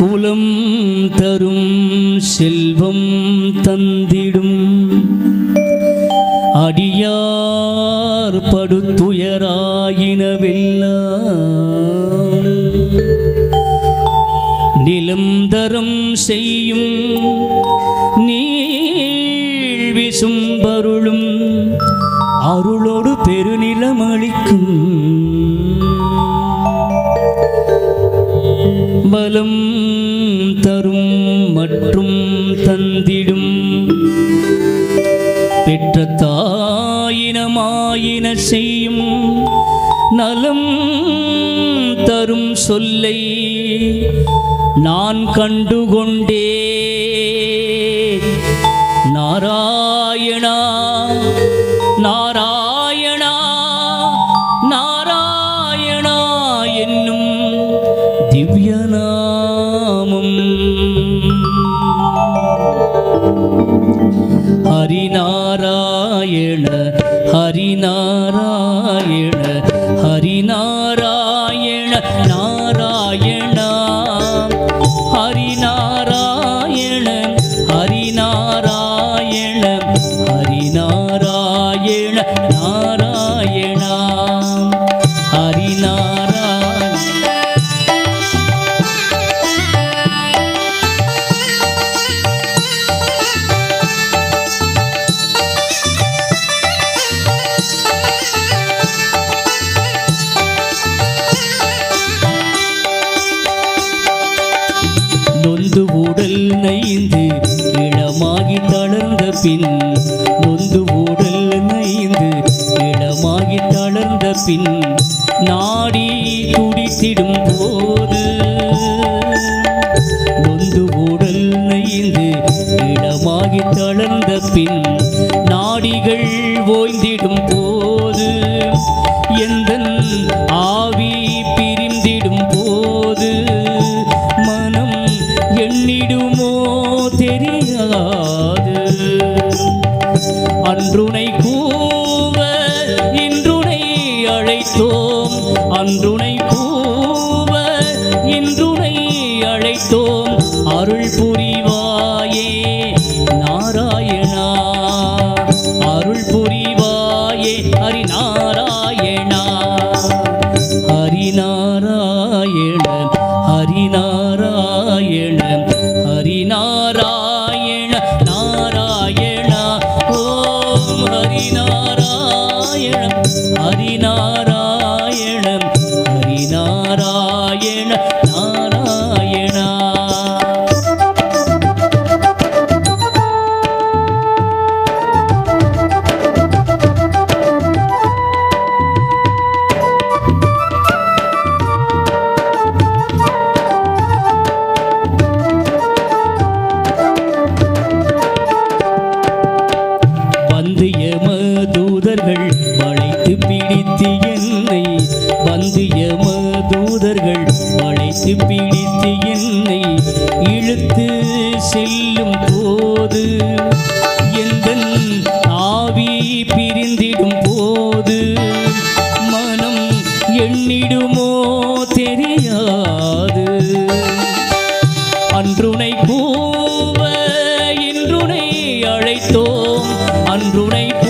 குலம் தரும் செல்வம் தந்திடும். அடியார் படுத்துயராயினவெல்லாம் நிலம் தரம் செய்யும் நீள் விசும்பருளும் அருளோடு பெருநிலம் அளிக்கும். பலம் தரும் மற்றும் தந்திடும். பெற்ற தாயினமாயின செய்யும் நலம் தரும் சொல்லை நான் கண்டுகொண்டே. நாராயணா நாராயண ஹரிநாராயண ஹரிநாராயண பின் நாடி துடித்திடும் போது நொந்து உடல் நைந்து இடமாகி தளர்ந்த பின் நாடிகள் ஓய்ந்திடும் போது எந்த ஆவி பிரிந்திடும் போது மனம் எண்ணிடுமோ தெரியாது. அன்றுனை நாராயணா அருள் புரிவாயே ஹரிநாராயணா. ஹரிநாராயண ஹரிநாராயண ஹரிநாராயண நாராயண. ஓம் ஹரிநாராயண ஹரிநாராயண ஹரிநாராயண நாராயணா பிடித்து என்னை வந்து எமதூதர்கள் வளைத்து பிடித்து என்னை இழுத்து செல்லும் போது எந்தன் ஆவி பிரிந்திடும் போது மனம் எண்ணிடுமோ தெரியாது. அன்றுனை பூவ இன்றுனை அழைத்தோம் அன்றுனை பூ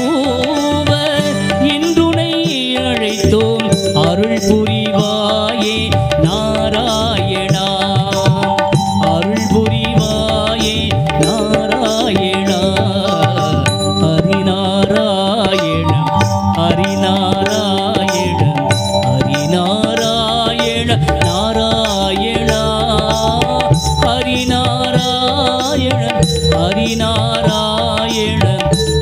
ஹரிநாராயண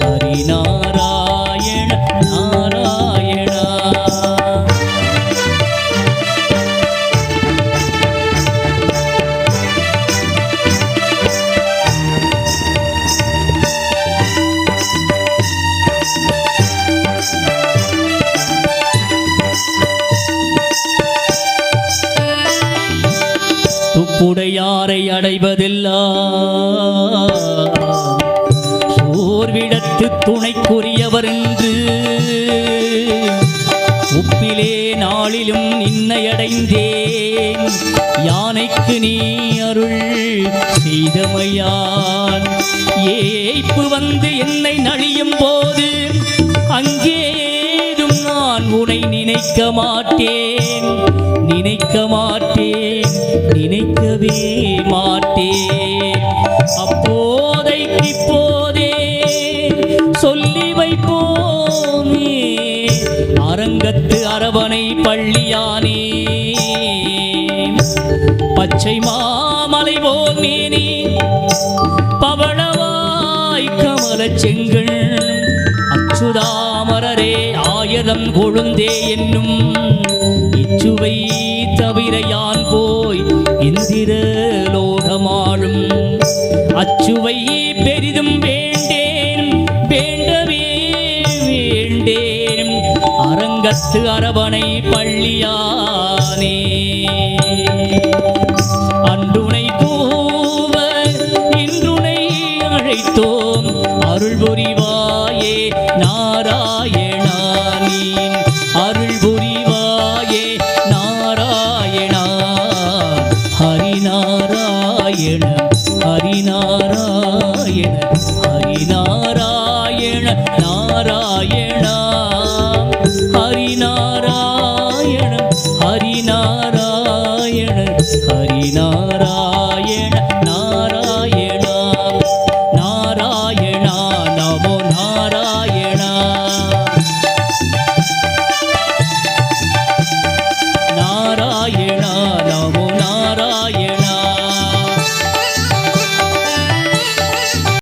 ஹரிநாராயண நாராயணா. துப்புடையாரை அடைவதெல்லாம் சோர்விடத்து என்று உப்பிலே நாளிலும் நின்னையடைந்தேன். யானைக்கு நீ அருள் செய்தமையான். ஏய்ப்பு வந்து என்னை நழியும் போது அங்கேதும் நான் உனை நினைக்க மாட்டேன். நினைக்க மாட்டேன் நினைக்கவே மாட்டேன். அரங்கத்து அரவணை பள்ளியானே. பச்சை மாமலை போல் மேனி பவளவாய் கமல செங்கள் அச்சுதாமரரே ஆயதம் கொழுந்தே என்னும். இச்சுவை தவிர யான் போய் இந்திர லோகமாழும் அச்சுவை அரங்கத்து அரவணை பள்ளியானே. नारायण